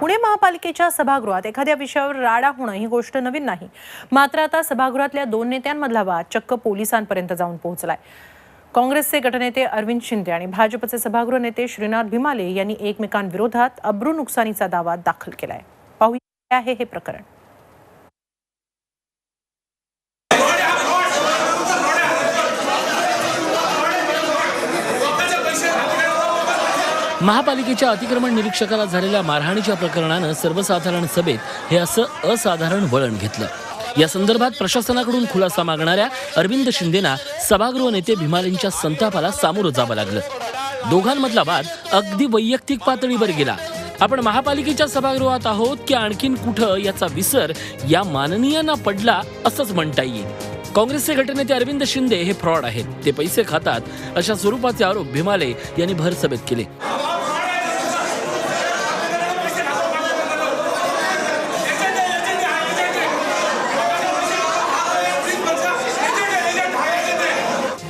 पुणे महापालिकेच्या सभागृहात एखाद्या विषयावर राडा होणं ही गोष्ट नवीन नाही. मात्र आता सभागृहातल्या दोन नेत्यांमधला वाद चक्क पोलिसांपर्यंत जाऊन पोहोचलाय. काँग्रेसचे गटनेते अरविंद शिंदे आणि भाजपचे सभागृह नेते श्रीनाथ भिमाले यांनी एकमेकांविरोधात अब्रू नुकसानीचा दावा दाखल केलाय. पाहूया आहे हे प्रकरण. महापालिकेच्या अतिक्रमण निरीक्षकाला झालेल्या मारहाणीच्या प्रकरणानं सर्वसाधारण सभेत हे असं असाधारण वळण घेतलं. या संदर्भात प्रशासनाकडून खुलासा मागणाऱ्या अरविंद शिंदेना सभागृह नेते भीमालींच्या संतापाला सामोरं जावं लागलं. दोघांमधला वाद अगदी वैयक्तिक पातळीवर गेला. आपण महापालिकेच्या सभागृहात आहोत की आणखीन कुठं याचा विसर या माननीयांना पडला असंच म्हणता येईल. काँग्रेसचे गटनेते अरविंद शिंदे हे फ्रॉड आहेत. ते पैसे खातात. अशा स्वरूपाचे आरोप भीमाले यांनी भर सभेत केले.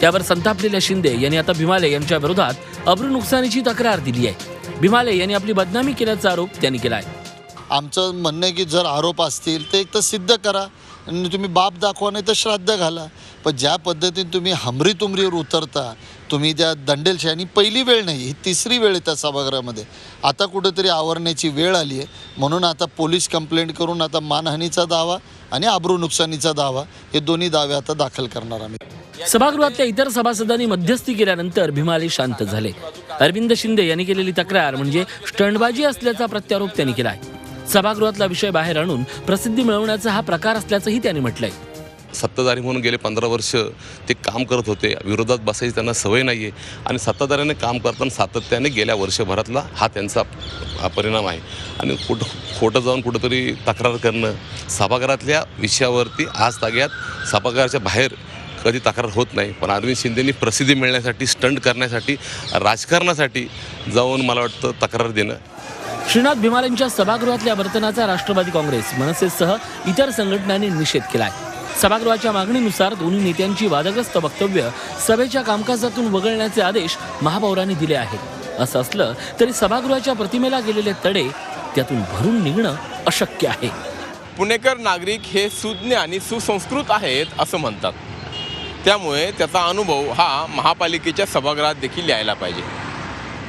त्यावर संतापलेल्या शिंदे यांनी आता भीमाले यांच्या विरोधात अब्रू नुकसानीची तक्रार दिली आहे. भीमाले यांनी आपली बदनामी केल्याचा आरोप त्यांनी केला आहे. आमचं म्हणणं आहे की जर आरोप असतील ते एक तर सिद्ध करा आणि तुम्ही बाप दाखवा नाही तर श्राद्ध घाला. पण ज्या पद्धतीने तुम्ही हमरी तुमरीवर उतरता तुम्ही त्या दंडेलशाही पहिली वेळ नाही ही तिसरी वेळ आहे त्या सभागृहामध्ये. आता कुठेतरी आवरण्याची वेळ आली आहे. म्हणून आता पोलीस कंप्लेंट करून आता मानहानीचा दावा आणि आबरू नुकसानीचा दावा हे दोन्ही दावे आता दाखल करणार आम्ही. सभागृहातल्या इतर सभासदांनी मध्यस्थी केल्यानंतर भीमाले शांत झाले. अरविंद शिंदे यांनी केलेली तक्रार म्हणजे स्टंडबाजी असल्याचा प्रत्यारोप त्यांनी केला आहे. सभागृहातला विषय बाहेर आणून प्रसिद्धी मिळवण्याचा हा प्रकार असल्याचंही त्यांनी म्हटलंय. सत्ताधारी म्हणून गेले पंधरा वर्ष ते काम करत होते. विरोधात बसायची त्यांना सवय नाही आहे आणि सत्ताधाऱ्याने काम करताना सातत्याने गेल्या वर्षभरातला हा त्यांचा हा परिणाम आहे. आणि कुठं खोटं जाऊन कुठंतरी तक्रार करणं सभागृहातल्या विषयावरती आज ताग्यात सभागृहाच्या बाहेर कधी तक्रार होत नाही. पण अरविंद शिंदेनी प्रसिद्धी मिळण्यासाठी स्टंट करण्यासाठी राजकारणासाठी जाऊन मला वाटतं तक्रार देणं. श्रीनाथ भीमालेंच्या सभागृहातल्या वर्तनाचा राष्ट्रवादी काँग्रेस मनसेसह इतर संघटनांनी निषेध केलाय. सभागृहाच्या मागणीनुसार दोन्ही नेत्यांची वादग्रस्त वक्तव्य सभेच्या कामकाजातून वगळण्याचे आदेश महापौरांनी दिले आहेत. असं असलं तरी सभागृहाच्या प्रतिमेला गेलेले तडे त्यातून भरून निघणं अशक्य आहे. पुणेकर नागरिक हे सुज्ञ आणि सुसंस्कृत आहेत असं म्हणतात. त्यामुळे त्याचा अनुभव हा महापालिकेच्या सभागृहात देखील यायला पाहिजे.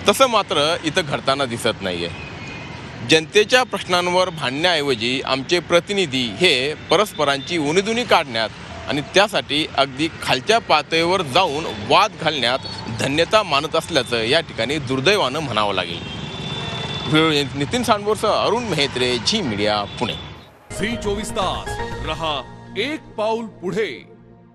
तसं मात्र इथं घडताना दिसत नाही आहे जनतेच्या प्रश्नांवर भांडण्याऐवजी आमचे प्रतिनिधी हे परस्परांची उणीदुणी काढण्यात आणि त्यासाठी अगदी खालच्या पातळीवर जाऊन वाद घालण्यात धन्यता मानत असल्याचं या ठिकाणी दुर्दैवानं म्हणावं लागेल. Nitin सांडबोरसह Arun Mehtre Zee media Pune. Zee चोवीस तास. रहा एक पाऊल पुढे.